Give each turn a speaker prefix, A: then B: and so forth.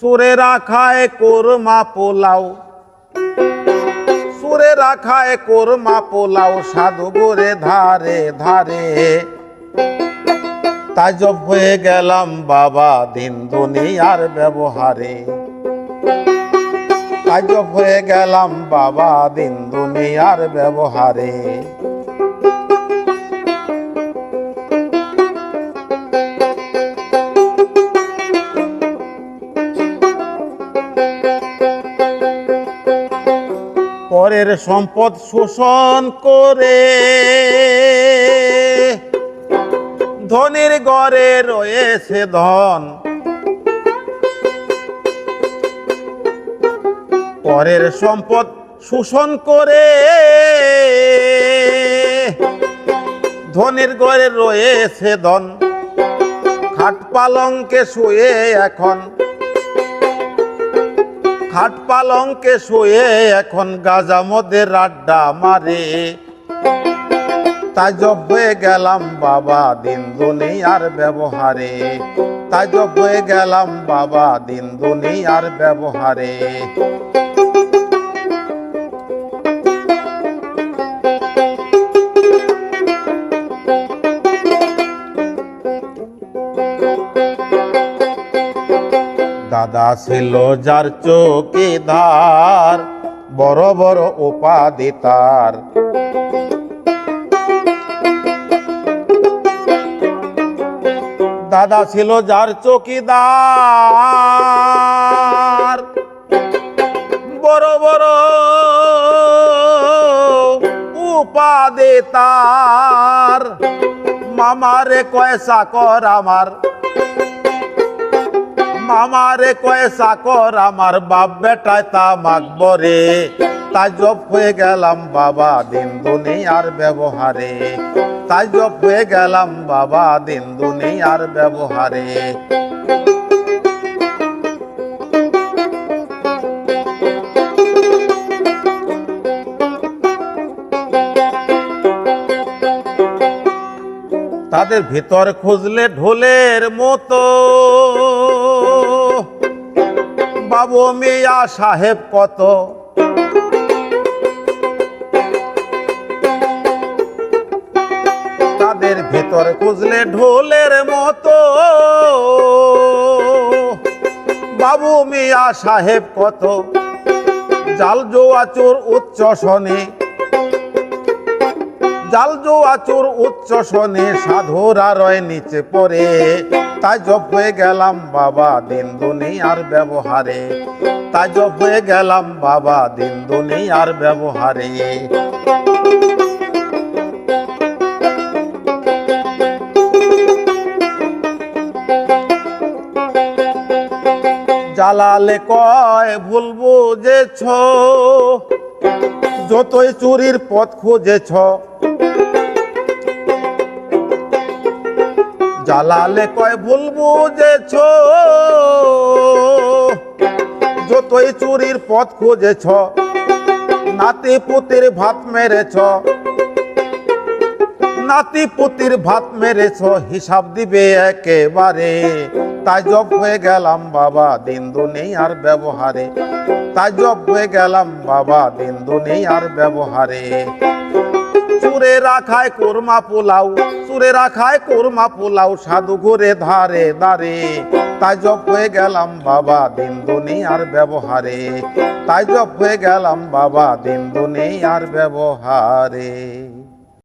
A: সুরে রাখায় কোরমা পোলাও। সুরে রাখায় কোরমা পোলাও, সাধু গোরে ধারে ধারে। তাজব হয়ে গেলাম বাবা দিন দুনিয়ার ব্যবহারে। তাজব হয়ে গেলাম বাবা দিন দুনিয়ার ব্যবহারে। পরের সম্পদ শোষণ করে। ধনির ঘরে রয়েছে ধন। পরের সম্পদ শোষণ করে। ধনির ঘরে রয়েছে ধন। খাট পালঙ্কে শুয়ে এখন খাট পালঙ্কে শুয়ে এখন গাজা মদের আড্ডা মারে। তাই জব হয়ে গেলাম বাবা দিন আর ব্যবহারে। তাই জব হয়ে গেলাম বাবা দিন আর ব্যবহারে। দাদা ছিল যার চৌকিদার বড় বড় উপাধি তার। দাদা ছিল যার চৌকিদার বড় বড় উপাদে তার। মামারে কয়সা কর আমার মামারে কয়সা কর আমার বাপ বেটায় তা মাকবরে তাজব হয়ে গেলাম বাবা দিন দুনিয়ার ব্যবহারে। তাজব হয়ে গেলাম বাবা দিন দুনিয়ার ব্যবহারে। তাদের ভিতর খুঁজলে ঢোলের মতো। বাবু মিয়া সাহেব কত? তাদের ভেতর খুঁজলে ঢোলের মতো। বাবু মিয়া সাহেব কত? জাল জোয়া চোর উচ্চ শনি। জাল জোয়া চোর উচ্চ শনি সাধুরা রয় নিচে পড়ে। তাই জব হয়ে গেলাম বাবা দিন দুনিয়ার ব্যবহারে। তাই জব হয়ে গেলাম বাবা দিন দুনিয়ার ব্যবহারে। জালালে কয় ভুল বুঝেছ, যতই চুরির পথ খুঁজেছ জালালে কয় ভুল বুঝেছ যতই চুরির পথ খুঁজেছ, নাতি পুতির ভাত মেরেছ, নাতি পুতির ভাত মেরেছ, হিসাব দিবে একেবারে। তাই জব হয়ে গেলাম বাবা, দিন নেই আর ব্যবহারে। তাই জব হয়ে গেলাম বাবা, দিন নেই আর ব্যবহারে। চুরে রাখায় কোরমা পোলাও চুরে রাখায় কোরমা পোলাও, সাধু ঘুরে ধারে দারে তাই জব হয়ে গেলাম বাবা দিন আর ব্যবহারে। তাই জব হয়ে গেলাম বাবা দিন আর ব্যবহারে।